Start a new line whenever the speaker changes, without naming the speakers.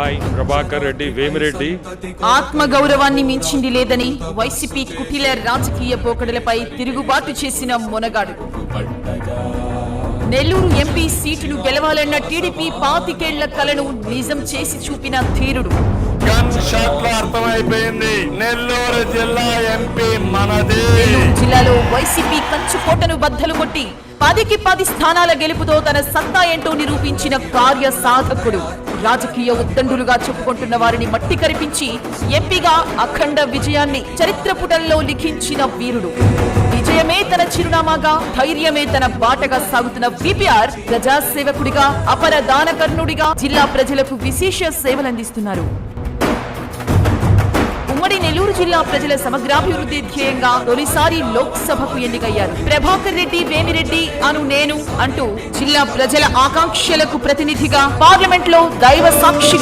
I, Prabhakar Reddy Vemireddy,
ఆత్మగౌరవాన్ని మించింది లేదని వైసీపీ కుటిల రాజకీయ పోకడలపై తిరుగుబాటు చేసిన మొనగాడు. నెల్లూరు ఎంపీ సీటును గెలవాలన్న టీడీపీ పాతికేళ్ళ కలను నిజం చేసి చూపిన ధీరుడు.
గన్ షాట్లో అర్థమైపోయింది. నెల్లూరు జిల్లా ఎంపీ మనది.
నెల్లూరు జిల్లాలో వైసీపీ కంచుకోటను బద్దలు కొట్టి పదికి పది స్థానాల గెలుపుతో తన సత్తా ఏంటో నిరూపించిన కార్య సాధకుడు రాజకీయ ఉద్దండులుగా చెప్పుకుంటున్న వారిని మట్టి కరిపించి ఎంపీగా అఖండ విజయాన్ని చరిత్ర పుటల్లో లిఖించిన వీరుడు. విజయమే తన చిరునామాగా ధైర్యమే తన బాటగా సాగుతున్న విపిఆర్ ప్రజాసేవకుడిగా అపర దానకర్ణుడిగా జిల్లా ప్రజలకు విశేష సేవలందిస్తున్నారు. జిల్లా ప్రజల సమగ్రాభివృద్ధి ధ్యేయంగా తొలిసారి లోక్సభకు ఎన్నికయ్యారు. ప్రభాకర్ రెడ్డి వేమిరెడ్డి అను నేను అంటూ జిల్లా ప్రజల ఆకాంక్షలకు ప్రతినిధిగా పార్లమెంట్లో దైవ సాక్షిగా